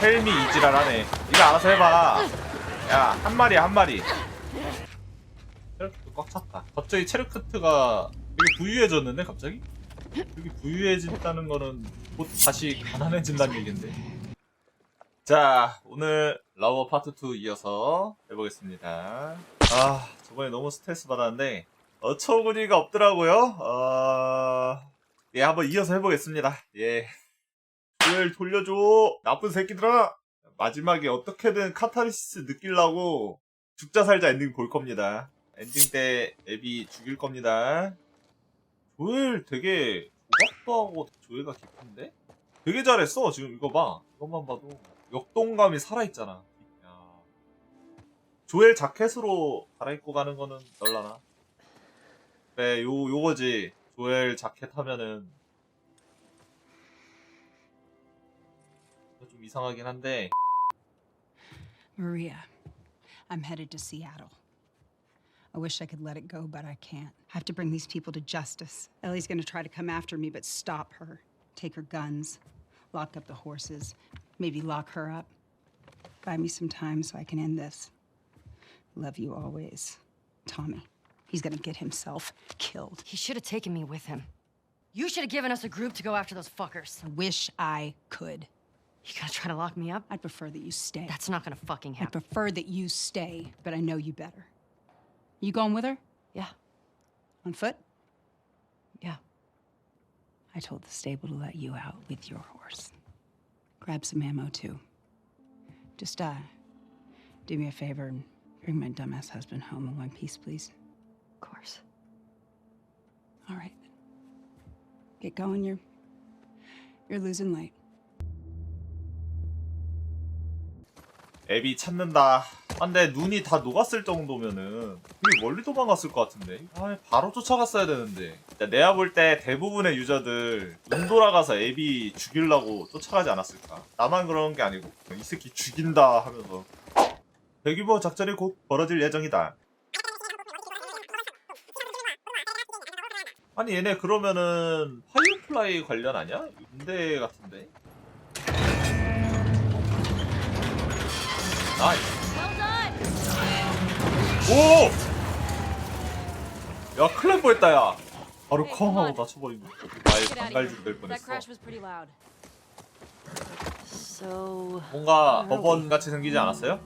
헬미 이지랄하네. 이거 알아서 해봐. 야, 한 마리야, 한 마리. 체르크트 꽉 찼다. 갑자기 체르크트가 되게 부유해졌는데, 갑자기? 여기 부유해진다는 거는 곧 다시 가난해진다는 얘긴데. 자, 오늘 라워 파트 2 이어서 해보겠습니다. 아, 저번에 너무 스트레스 받았는데, 어처구니가 없더라고요. 어... 예, 한번 이어서 해보겠습니다. 예. 를 돌려줘. 나쁜 새끼들아. 마지막에 어떻게든 카타르시스 느끼려고 죽자 살자 엔딩 볼 겁니다. 엔딩 때 앱이 죽일 겁니다. 조엘 되게 조각도 하고 조회가 깊은데? 되게 잘했어. 지금 이거 봐. 이것만 봐도 역동감이 살아있잖아. 야. 조엘 자켓으로 갈아입고 가는 거는 널라나? 그래, 요, 요거지. 조엘 자켓 하면은 이상하긴 한데 Maria, I'm headed to Seattle. I wish I could let it go, but I can't. I have to bring these people to justice. Ellie's gonna try to come after me, but stop her. Take her guns, lock up the horses, maybe lock her up. Buy me some time so I can end this. Love you always. Tommy. He's gonna get himself killed. He should have taken me with him. You should have given us a group to go after those fuckers. I wish I could. You gonna try to lock me up? I'd prefer that you stay. That's not gonna fucking happen. I'd prefer that you stay, but I know you better. You going with her? Yeah, On foot? yeah. I told the stable to let you out with your horse. Grab some ammo too. Just uh do me a favor and bring my dumbass husband home in one piece, please. Of course. All right. Get going, you're you're losing light. 앱이 찾는다. 아, 근데 눈이 다 녹았을 정도면은 우리 멀리 도망갔을 것 같은데. 아, 바로 쫓아갔어야 되는데. 내가 볼 때 대부분의 유저들 눈 돌아가서 앱이 죽이려고 쫓아가지 않았을까? 나만 그런 게 아니고 이 새끼 죽인다 하면서 대규모 작전이 곧 벌어질 예정이다. 아니 얘네 그러면은 파이어플라이 관련 아니야? 군대 같은데? 나이스 오! 야 큰일 날 뻔했다 야 바로 컹 하고. 다쳐버리고 아예 반갈죽 될 뻔했어. So 뭔가 법원? 같이 생기지 않았어요?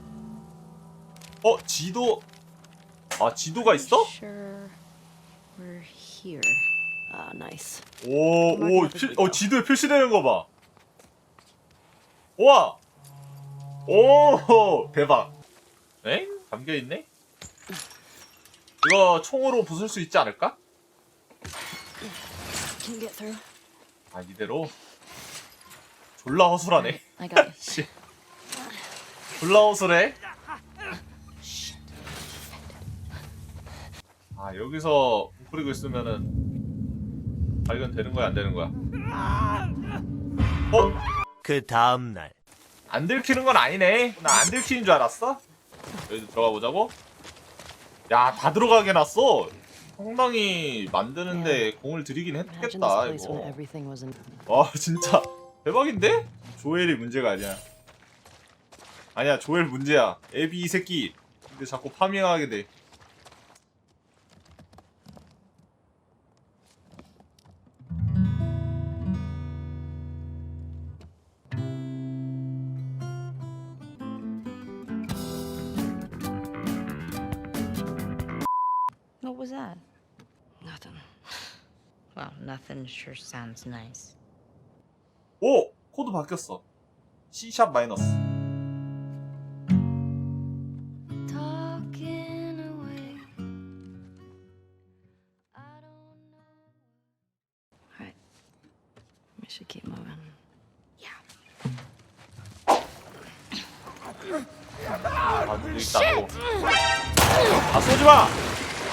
어? 지도 아 지도가 있어? Sure, we're here. Ah, nice. 오, 오, 피, 어, 지도에 표시되는 거 봐. 우와! 오, 대박. 엥? 담겨 있네? 이거 총으로 부술 수 있지 않을까? Can you get through? 아, 이대로? 졸라 허술하네. I got you. 씨. 졸라 허술해. 아, 여기서 웅크리고 있으면은 발견되는 거야, 안 되는 거야? 어? 그 다음 날 안 들키는 건 아니네. 나 안 들키는 줄 알았어? 여기 들어가 보자고? 야, 다 들어가게 해놨어. 상당히 만드는데 공을 들이긴 했겠다, 이거. 와, 진짜. 대박인데? 조엘이 문제가 아니야. 아니야, 조엘 문제야. 애비 이 새끼. 근데 자꾸 파밍하게 돼. Nothing sure sounds nice. 오! 코드 바뀌었어. C샵 마이너스. Talking away. I don't know. Alright. We should keep moving. 아, 눈이 있다고. 아, 쏘지 마!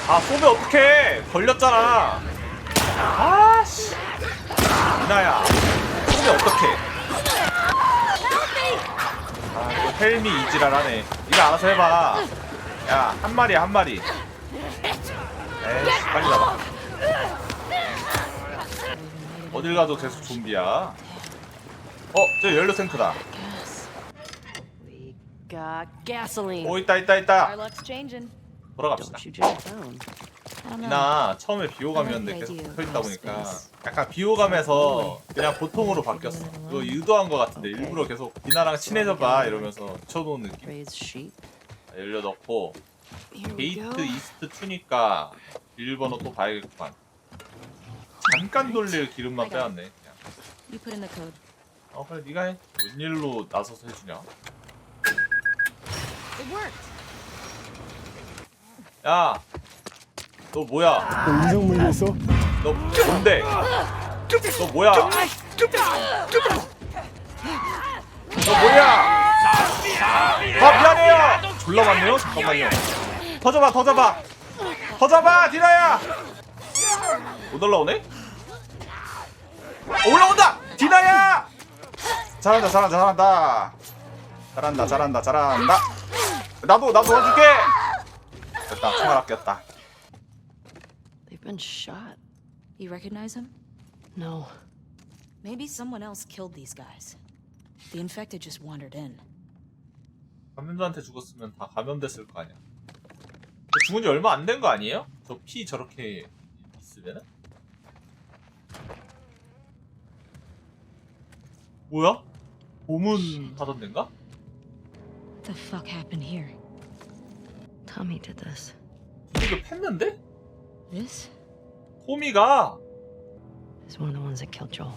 아, 쏘면 어떡해! 걸렸잖아! 아, 씨. 이나야, 쏘면 어떡해! 아, 이거 헬미 이지랄하네. 이거 알아서 해봐. 야, 한 마리야, 한 마리. 에이씨, 빨리 나가. 어딜 가도 계속 좀비야. 어, 저 연료 탱크다. Yes. Got gasoline. 오 있다 있다 Our 있다 luck's changing. 돌아갑시다 Don't you just phone. 나 처음에 비호감이었는데 계속 붙어있다 보니까 약간 비호감에서 그냥 보통으로 바뀌었어. 그거 의도한 거 같은데 일부러 계속 디나랑 친해져봐 이러면서 붙여놓은 느낌. 열려 넣고. 게이트 이스트 2니까 비밀번호 또 봐야겠구만. 잠깐 돌릴 기름만 빼왔네 그냥. 어 그래 니가 해. 웬일로 나서서 해주냐. 야 너 뭐야? 인성 물렸어? 너 뭔데? 너 뭐야? 너 뭐야? 아 미안해요. 졸라 많네요. 잠깐만요. 더 잡아 더 잡아 더 잡아 디나야. 못 올라오네? 어, 올라온다! 디나야! 잘한다 잘한다 잘한다. 잘한다 잘한다 잘한다. 나도 나도 도와줄게. 됐다 총알 아꼈다 been shot. You recognize him? No. Maybe someone else killed these guys. The infected just wandered in. 감염자한테 죽었으면 다 감염됐을 거 아니야. 죽은 지 얼마 안 된 거 아니에요? 저 피 저렇게 있으면은? 뭐야? 고문 하던 데인가? What the fuck happened here? Tommy did this. 이거 팼는데? This? 토미가 He's one of the ones that killed Joel.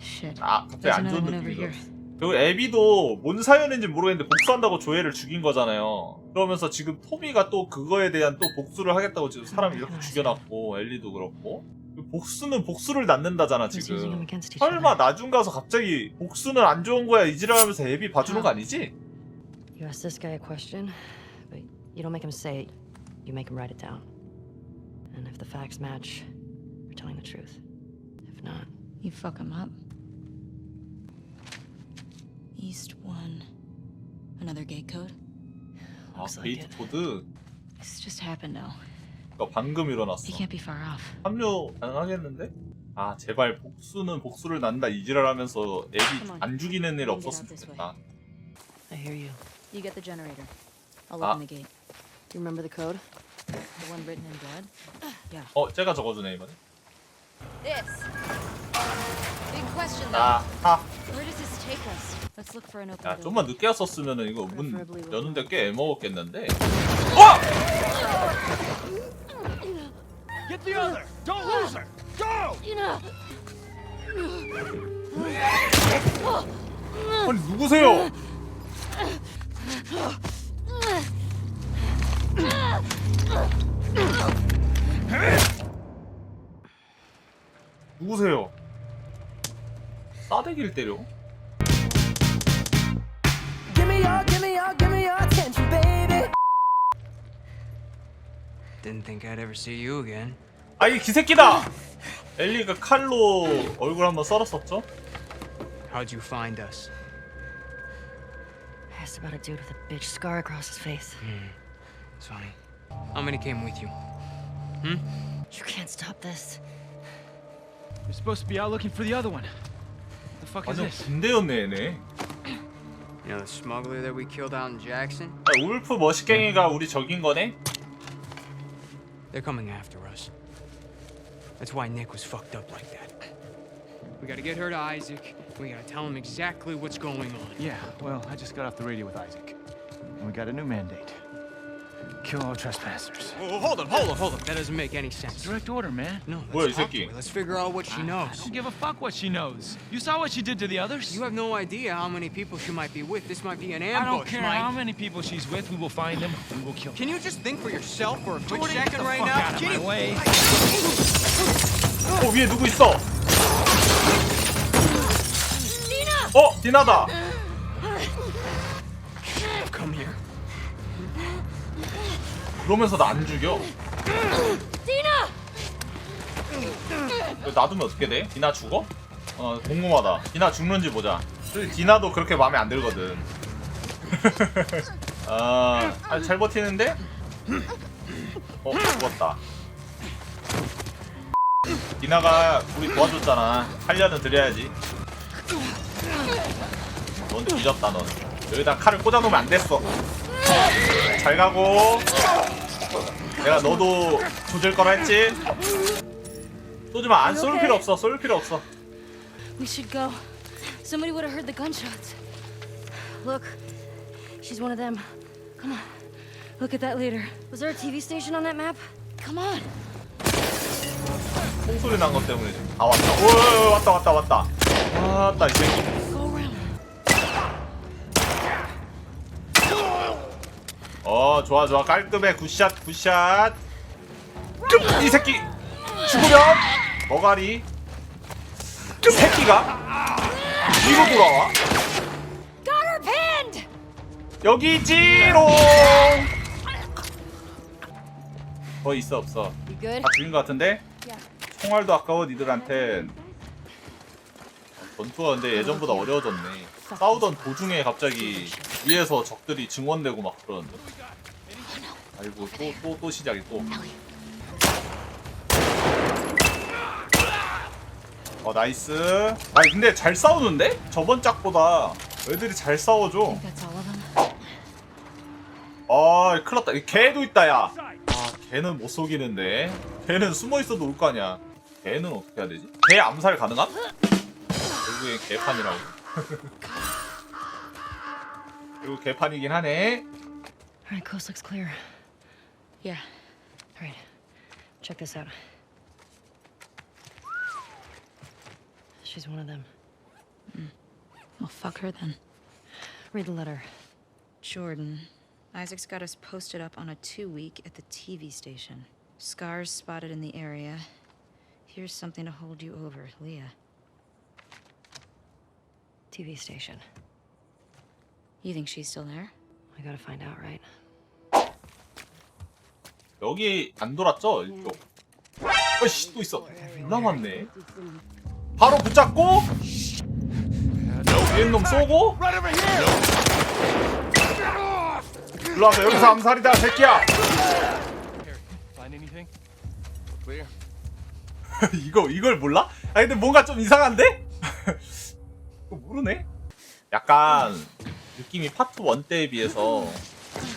Shit. 아 갑자기 There's 안 another 좋은 one over 느낌이 here. 들었어. 그리고 에비도 뭔 사연인지 모르겠는데 복수한다고 조엘을 죽인 거잖아요. 그러면서 지금 토미가 또 그거에 대한 또 복수를 하겠다고 지금 사람 이렇게 죽여놨고 엘리도 그렇고 복수는 복수를 낳는다잖아 Who's using 지금. them against each 설마 other? 나중 가서 갑자기 복수는 안 좋은 거야 이지랄하면서 애비 봐주는 거 아니지? You ask this guy a question, but you don't make him say it. You make him write it down. And if the facts match, you're telling the truth. If not, You fuck him up. East one. Another gate code? 아 looks like 게이트 it. 코드 This just happened now. 거 방금 일어났어. He can't be far off. 합류 가능하겠는데? 아 제발 복수는 복수를 낳는다 이지랄하면서 애비 Come on. 안 죽이는 일 We can get 없었으면 out this 좋겠다. I hear you. You get the generator. I'll Ah. open the gate. Do you remember the code? The one written in blood? Yeah. 어 쟤가 적어주네 이번에. This. Big question 아 하. Where does this take us? Let's look for an open 야 door. 좀만 늦게 왔었으면은 이거 문 여는데. 꽤 애먹었겠는데. 어! Get the other! Don't lose her! Go! 아니 누구세요? 누구세요? 싸대기를 때려? Didn't think I'd ever see you again. 아 이 기새끼다! 엘리가 칼로 얼굴 한번 썰었었죠? How'd you find us? Asked about a dude with a bitch scar across his face. It's funny. How many came with you? You can't stop this. We're supposed to be out looking for the other one. What the fuck is 완전 this? 군대였네 얘네 You know the smuggler that we killed out in Jackson? 야, 울프 머시갱이가 우리 적인 거네? They're coming after us. That's why Nick was fucked up like that. We gotta get her to Isaac. We gotta tell him exactly what's going on. Yeah, well, I just got off the radio with Isaac. And we got a new mandate. Kill all trespassers. Oh, hold up, hold up, hold up. That doesn't make any sense. Direct order, man. No, 뭐야, 이 let's talk to 새끼. her. Let's figure out what she I knows. don't give a fuck what she knows. You saw what she did to the others? You have no idea how many people she might be with. This might be an I ambush, don't care Mike. how many people she's with. We will find them. We will kill them. Can you just think for yourself for a quick Jordan, get second the right fuck now? out of Can my you- way. 어 위에 누구 있어? 어 디나다. Come here. 그러면서 나 안 죽여. 디나. 놔두면 어떻게 돼? 디나 죽어? 어 궁금하다. 디나 죽는지 보자. 디나도 그렇게 마음에 안 들거든. 아, 아, 잘 버티는데? 어 죽었다. 디나가 우리 도와줬잖아. 살려는 드려야지. 넌 뒤졌다 넌. 여기다 칼을 꽂아놓으면 안 됐어. 잘 가고. 내가 너도 조질 거라 했지? 쏘지 마. 안 쏠 필요 없어. 쏠 필요 없어. We should go. Somebody would have heard the gunshots. Look, she's one of them. Come on. Look at that leader. Was there a TV station on that map? Come on. 총소리 난 것 때문에 지금 다 왔다. 오, 왔다, 왔다, 왔다. 왔다, 이 새끼. 어, 좋아, 좋아. 깔끔해. 굿샷, 굿샷. 끔! 이 새끼! 죽으면 머가리. 새끼가 뒤로 돌아와. 여기 지롱. 뭐 있어 없어? 다 죽인 것 같은데? 총알도 아까워 니들한텐. 전투가 근데 예전보다 어려워졌네. 싸우던 도중에 갑자기 위에서 적들이 증원되고 막 그러는데. 아이고 또 또 또 시작이 또. 어 나이스. 아니 근데 잘 싸우는데? 저번 짝보다 애들이 잘 싸워줘. 아, 큰일 났다. 이 개도 있다, 야. 아, 개는 못 속이는데. 개는 숨어 있어도 올 거 아니야. 개는 어떻게 해야 되지? 개 암살 가능함? 결국엔 개판이라고. 그리고 개판이긴 하네. All right, coast looks clear. Yeah. All right, check this out. She's one of them. Hmm. Well, fuck her then. Read the letter. Jordan. Isaac's got us posted up on a two week at the TV station. Scars spotted in the area. Here's something to hold you over, Leah. TV station. You think she's still there? I gotta find out, right? 여기 안 돌았죠? 이쪽. 어씨, 또 있어. 남았네. 바로 붙잡고. 여기 놈 쏘고. 일로 와서 여기서 암살이다, 새끼야. 이거 이걸 몰라? 아 근데 뭔가 좀 이상한데? 이거 모르네. 약간 느낌이 파트 1 때에 비해서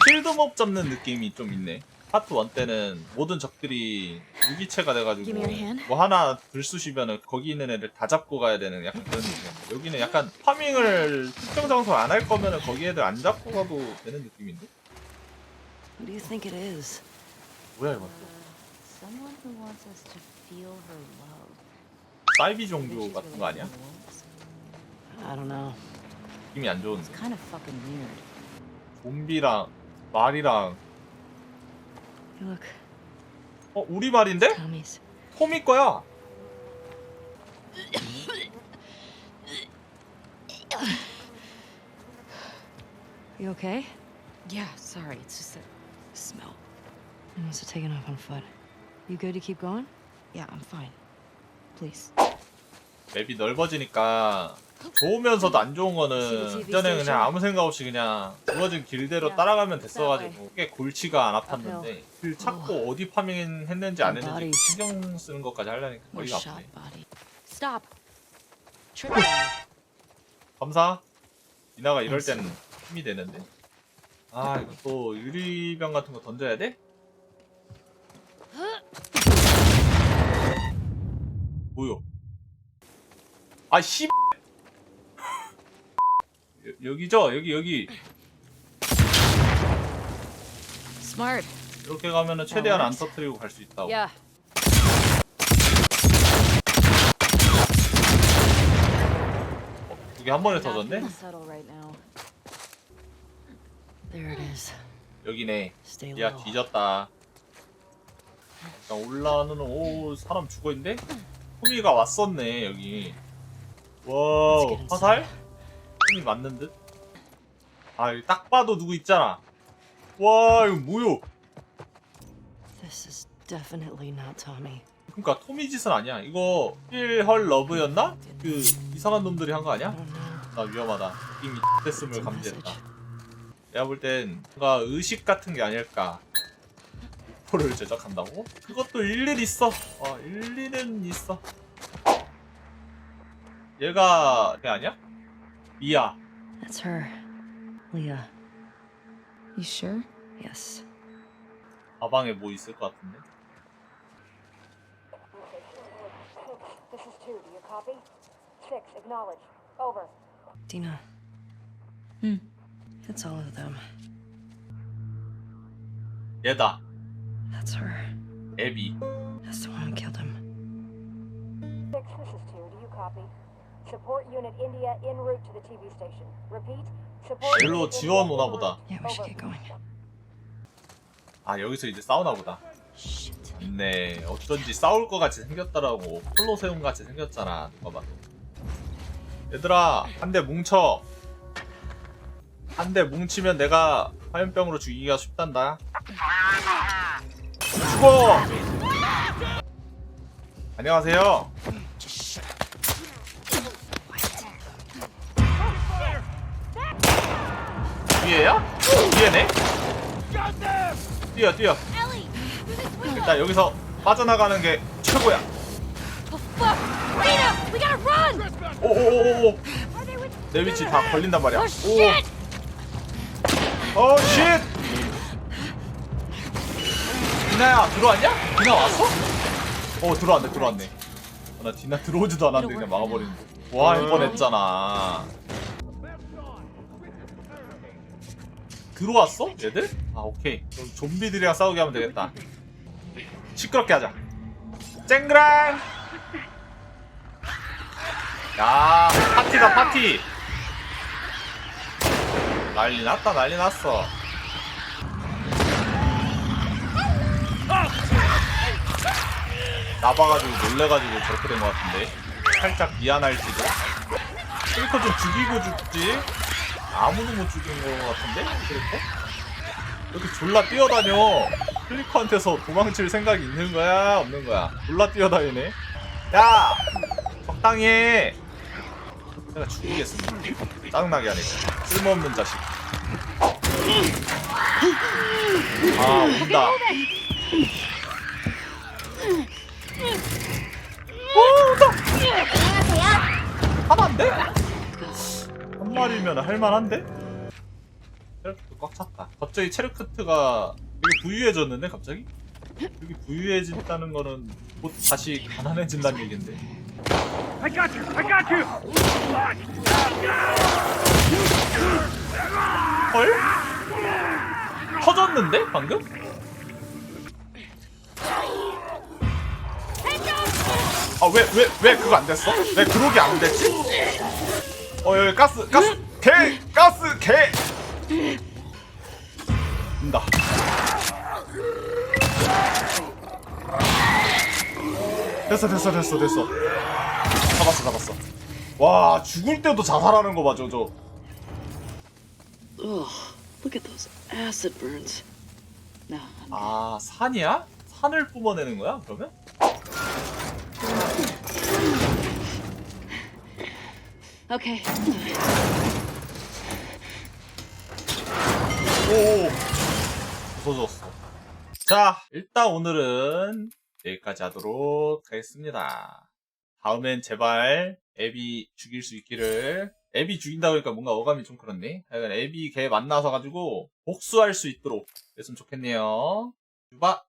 필드몹 잡는 느낌이 좀 있네. 파트 1 때는 모든 적들이 무기체가 돼가지고. 뭐 하나 들쑤시면은 거기 있는 애들 다 잡고 가야 되는 약간 그런 느낌. 여기는 약간 파밍을 특정 장소 안 할 거면은 거기 애들 안 잡고 가도 되는 느낌인데? Who do you think it is? 뭐야 이거? Someone who wants us to feel her love. 사이비 종교 같은 거 아니야? I don't know. 느낌이 안 좋은데. Kind of fucking weird. 좀비랑 말이랑 look, 어 우리 말인데? Tommy's. 토미 거야. You okay? Yeah, sorry. It's just that smell. I must have taken off on foot. You good to keep going? Yeah, I'm fine. Please. 맵이 넓어지니까 좋으면서도 안 좋은 거는 전에 그냥 아무 생각 없이 그냥 주어진 길대로 따라가면 됐어가지고 꽤 골치가 안 아팠는데 길 찾고 어디 파밍 했는지 안 했는지 신경 쓰는 것까지 하려니까 shot 아프네. Stop. 감사. 이나가 이럴 때는 힘이 되는데. 아 이거 또 유리병 같은 거 던져야 돼? 뭐요? 아 씨. 여- 여기죠? 여기 여기 Smart. 이렇게 가면은 최대한 안 터뜨리고 갈 수 있다고. Yeah. 두 개 한 번에 터졌네? Settle right now. There it is. 여기네. Stay 야 low. 뒤졌다. 자 올라오는 오 사람 죽어 있는데? 호미가 왔었네 여기. 와우 화살? 호미 맞는 듯? 아 여기 딱 봐도 누구 있잖아. 와 이거 뭐요? This is definitely not Tommy. 그러니까 토미 짓은 아니야. 이거 필헐 러브였나? 그 이상한 놈들이 한 거 아니야? Know. 나 위험하다. 이미 됐음을 감지했다. 내가 볼 땐 뭔가 의식 같은 게 아닐까. 포를 제작한다고? 그것도 일일 있어. 어, 일일은 있어. 얘가 걔 아니야? 미야. That's her. Leah, You sure? yes. 가방에 뭐 있을 것 같은데? This is two. Do you copy? Six, acknowledge. Over. Dina. Hmm. It's all of them. 얘다. That's her. 애비. That's the one who killed him. Six, this is two. Do you copy? Support unit India en route to the TV station. Repeat. Support 일로 unit 지원 India 오나 보다. Yeah, we should get going. 아 여기서 이제 싸우나 보다. 네 어쩐지 싸울 것 같이 생겼더라고. 콜로세움 같이 생겼잖아. 누가 봐도. 얘들아 한 대 뭉쳐. 한 대 뭉치면 내가 화염병으로 죽이기가 쉽단다. 죽어. 안녕하세요. 위에야? 위에네? 뛰어 뛰어 일단 여기서 빠져나가는 게 최고야 오오오오 내 위치 다 걸린단 말이야 오 어, 쉣! 디나야, 들어왔냐? 디나 왔어? 어, 들어왔네, 들어왔네. 어, 나 디나 들어오지도 않았는데 그냥 막아버리는 거. 와, 할 뻔했잖아. 들어왔어? 얘들? 아, 오케이. 그럼 좀비들이랑 싸우게 하면 되겠다. 시끄럽게 하자. 쨍그랑! 야, 파티다, 파티! 난리 났다 난리 났어 나봐가지고 놀래가지고 저렇게 된 것 같은데 살짝 미안할지도 캐릭터 좀 죽이고 죽지 아무도 못 죽인 것 같은데? 캐릭터? 이렇게 졸라 뛰어다녀. 클리커한테서 도망칠 생각이 있는 거야? 없는 거야? 졸라 뛰어다니네. 야! 적당히 해. 내가 죽이겠습니다 짜증나게 하네. 쓸모없는 자식. 아 온다 한 마리면 할만한데? 체르크트 꽉 찼다 갑자기 체르크트가 이게 부유해졌는데 갑자기? 여기 부유해진다는 거는 곧 다시 가난해진다는 얘긴데 헐? 터졌는데 방금? 아 왜 왜 왜 그거 안 됐어? 왜 그러기 안 됐지? 어 여기 가스 가스 개 가스 개 된다 됐어 됐어 됐어 됐어 잡았어 잡았어 와 죽을 때도 자살하는 거 봐 저 저. Ugh, look at those acid burns. No, I'm 아 산이야? 산을 뿜어내는 거야 그러면? okay. 오 부서졌어. 자 일단 오늘은 여기까지 하도록 하겠습니다. 다음엔 제발 애비 죽일 수 있기를. 애비 죽인다 그러니까 뭔가 어감이 좀 그렇네. 하여간 애비 걔 만나서 가지고 복수할 수 있도록 했으면 좋겠네요. 유바